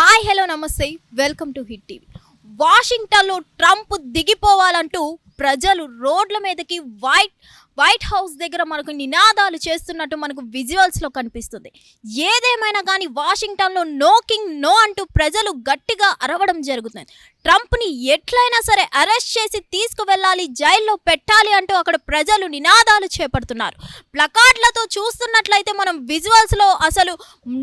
Hi hello నమస్తే. Welcome to hit TV. వాషింగ్టన్లో Trump దిగిపోవాలంటూ ప్రజలు రోడ్ల మీదకి వైట్ వైట్ హౌస్ దగ్గర మనకు నినాదాలు చేస్తున్నట్టు మనకు విజువల్స్లో కనిపిస్తుంది. ఏదేమైనా కానీ వాషింగ్టన్లో నో కింగ్ నో అంటూ ప్రజలు గట్టిగా అరవడం జరుగుతుంది. ట్రంప్ని ఎట్లయినా సరే అరెస్ట్ చేసి తీసుకువెళ్ళాలి జైల్లో పెట్టాలి అంటూ అక్కడ ప్రజలు నినాదాలు చేపడుతున్నారు. ప్లకార్డ్లతో చూస్తున్నట్లయితే మనం విజువల్స్లో అసలు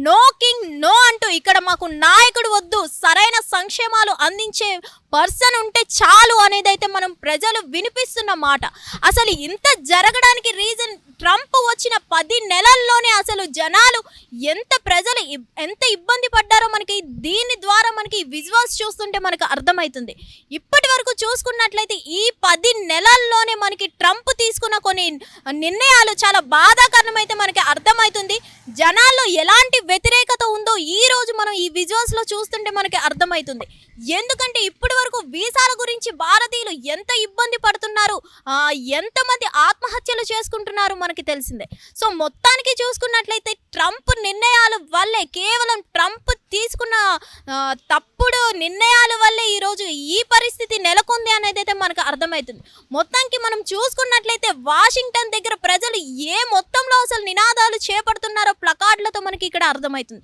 నో కింగ్ నో అంటూ ఇక్కడ మాకు నాయకుడు వద్దు సరైన సంక్షేమాలు అందించే పర్సన్ ఉంటే చాలు అనేది అయితే మనం ప్రజలు వినిపిస్తున్న మాట. అసలు ఇంత జరగడానికి రీజన్ ట్రంప్ వచ్చిన పది నెలల్లోనే అసలు జనాలు ఎంత ప్రజలు ఎంత ఇబ్బంది పడ్డారో మనకి దీని ద్వారా మనకి విజువల్స్ చూస్తుంటే మనకు అర్థమవుతుంది ఇప్పటి వరకు చూసుకున్నట్లయితే ఈ పది నెలల్లోనే మనకి ట్రంప్ తీసుకున్న కొన్ని నిర్ణయాలు చాలా బాధాకరణమైతే మనకి అర్థమవుతుంది జనాల్లో ఎలాంటి వ్యతిరేకత ఉందో ఈ రోజు మనం ఈ విజువల్స్లో చూస్తుంటే మనకి అర్థమవుతుంది ఎందుకంటే ఇప్పటి వరకు వీసాల గురించి భారతీయులు ఎంత ఇబ్బంది పడుతున్నారు ఎంతమంది ఆత్మహత్యలు చేసుకుంటున్నారు మనకి తెలిసిందే. సో మొత్తానికి చూసుకున్నట్లయితే ట్రంప్ నిర్ణయాల వల్లే కేవలం ట్రంప్ తీసుకున్న తప్పుడు నిర్ణయాల వల్లే ఈరోజు ఈ పరిస్థితి నెలకొంది అనేది అయితే మనకు అర్థమవుతుంది మొత్తానికి మనం చూసుకున్నట్లయితే వాషింగ్టన్ దగ్గర ప్రజలు ఏ మొత్తం అసలు నినాదాలు చేపడుతున్నారో ప్లకార్డులతో మనకి ఇక్కడ అర్థమవుతుంది.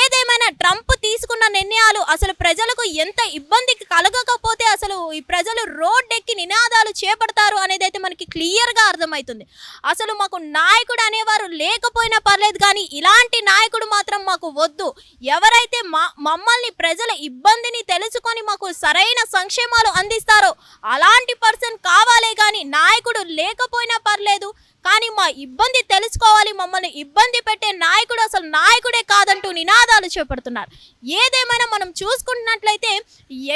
ఏదేమైనా ట్రంప్ తీసుకున్న నిర్ణయాలు అసలు ప్రజలకు ఎంత ఇబ్బంది కలగకపోతే అసలు ఈ ప్రజలు రోడ్డెక్కి నినాదాలు చేపడతారు అనేది అయితే మనకి క్లియర్గా అర్థమవుతుంది. అసలు మాకు నాయకుడు అనేవారు లేకపోయినా పర్లేదు కానీ ఇలాంటి నాయకుడు మాత్రం మాకు వద్దు. ఎవరైతే మా మమ్మల్ని ప్రజల ఇబ్బందిని తెలుసుకొని మాకు సరైన సంక్షేమాలు అందిస్తారో అలాంటి పర్సన్ కావాలే కానీ నాయకుడు లేకపోయినా పర్లేదు. కానీ మా ఇబ్బంది తెలుసుకోవాలి. మమ్మల్ని ఇబ్బంది పెట్టే నాయకుడు అసలు నాయకుడే కాదంటూ నినాదాలు చేపడుతున్నారు. ఏదేమైనా మనం చూసుకున్నట్లయితే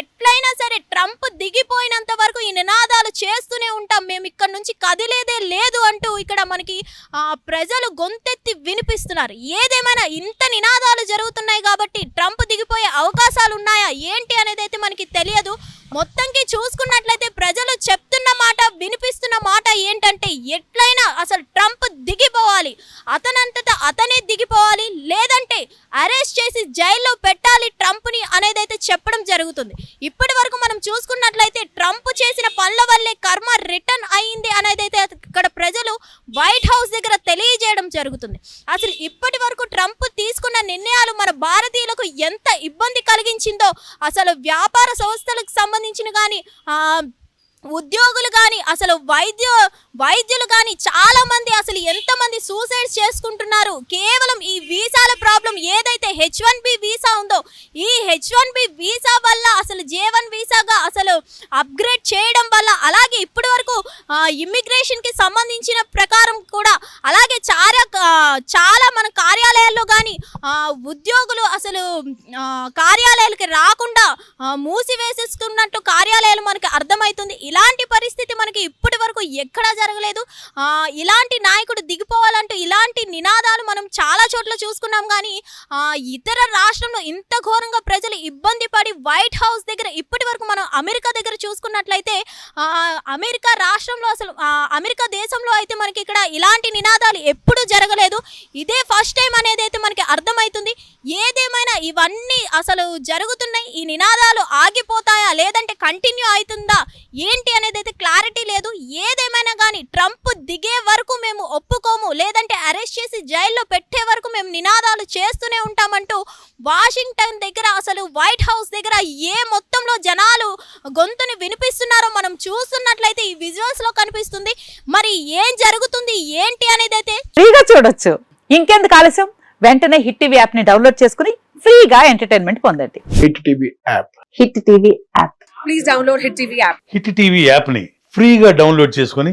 ఎట్లయినా సరే ట్రంప్ దిగిపోయినంత వరకు ఈ నినాదాలు చేస్తూనే ఉంటాం. మేము ఇక్కడ నుంచి కదిలేదే లేదు అంటూ ఇక్కడ మనకి ప్రజలు గొంతెత్తి వినిపిస్తున్నారు. ఏదేమైనా ఇంత నినాదాలు జరుగుతున్నాయి కాబట్టి ట్రంప్ దిగిపోయే అవకాశాలు ఉన్నాయా ఏంటి అనేది అయితే మనకి తెలియదు. మొత్తంకి చూసుకున్నట్లయితే ప్రజలు చెప్తున్న మాట వినిపిస్తున్న మాట ఏంటంటే ఎట్లయినా అసలు ట్రంప్ దిగిపోవాలి. అతనంతటా అతనే దిగిపోవాలి. లేదంటే అరెస్ట్ చేసి జైల్లో పెట్టాలి ట్రంప్ని అనేది అయితే చెప్పడం జరుగుతుంది. ఇప్పటి వరకు మనం చూసుకున్నట్లయితే ట్రంప్ చేసిన పనుల వల్లే కర్మ రిటర్న్ అయింది అనేది అక్కడ ఇక్కడ ప్రజలు వైట్ హౌస్ దగ్గర తెలియజేయడం జరుగుతుంది. అసలు ఇప్పటి వరకు ట్రంప్ తీసుకున్న నిర్ణయాలు మన భారతీయులకు ఎంత ఇబ్బంది కలిగించిందో అసలు వ్యాపార సంస్థలకు సంబంధించిన కానీ ఉద్యోగులు కానీ అసలు వైద్య వైద్యులు కానీ చాలా మంది అసలు ఎంతమంది సూసైడ్ చేసుకుంటున్నారు? కేవలం ఈ వీసాల ప్రాబ్లం ఏదైతే హెచ్ వన్ బి వీసా ఉందో ఈ హెచ్ వన్ బి వీసా వల్ల అసలు జే వన్ వీసాగా అసలు అప్గ్రేడ్ చేయడం వల్ల అలాగే ఇప్పటి వరకు ఇమ్మిగ్రేషన్కి సంబంధించిన ప్రకారం కూడా అలాగే చాలా చాలా మన కార్యాలయాల్లో కానీ ఉద్యోగులు అసలు కార్యాలయాలకి రాకుండా మూసివేసేసుకున్నట్టు కార్యాలయాలు మనకి అర్థమవుతుంది. ఇలాంటి పరిస్థితి మనకి ఇప్పటి వరకు ఎక్కడా జరగలేదు. ఇలాంటి నాయకుడు దిగిపోవాలంటూ ఇలాంటి నినాదాలు మనం చాలా చోట్ల చూసుకున్నాం కానీ ఆ, ఇతర రాష్ట్రంలో ఇంత ఘోరంగా ప్రజలు ఇబ్బంది పడి వైట్ హౌస్ దగ్గర ఇప్పటి వరకు మనం అమెరికా దగ్గర చూసుకున్నట్లయితే అమెరికా రాష్ట్రంలో అసలు అమెరికా దేశంలో అయితే మనకి ఇక్కడ ఇలాంటి నినాదాలు ఎప్పుడూ జరగలేదు. ఇదే ఫస్ట్ టైం అనేది అయితే మనకి అర్థమవుతుంది. ఏదేమైనా ఇవన్నీ అసలు జరుగుతున్నాయి ఈ నినాదాలు ఆగిపోతాయా లేదంటే కంటిన్యూ అవుతుందా ఏంటి అనేది అయితే క్లారిటీ లేదు. ఏదేమైనా కానీ ట్రంప్ దిగే వరకు మేము ఒప్పుకోము లేదంటే అరెస్ట్ చేసి జైల్లో పెట్టే వరకు మేము నినాదాలు చేస్తూనే ఉంటామంటూ వాషింగ్టన్ దగ్గర అసలు వైట్ హౌస్ దగ్గర ఏ మొత్తంలో జనాలు గొంతుని వినిపిస్తున్నారో మనం చూస్తున్నట్లయితే ఈ విజువల్స్లో కనిపిస్తుంది. మరి ఏం జరుగుతుంది ఏంటి అనేది అయితే ఫ్రీగా చూడొచ్చు. ఇంకెందుకు ఆలస్యం? వెంటనే హిట్ టీవీ యాప్ని డౌన్లోడ్ చేసుకుని ఫ్రీగా ఎంటర్టైన్మెంట్ పొందండి. Hit TV app. Hit TV app. Please download Hit TV app. Hit TV యాప్ని ఫ్రీగా డౌన్లోడ్ చేసుకొని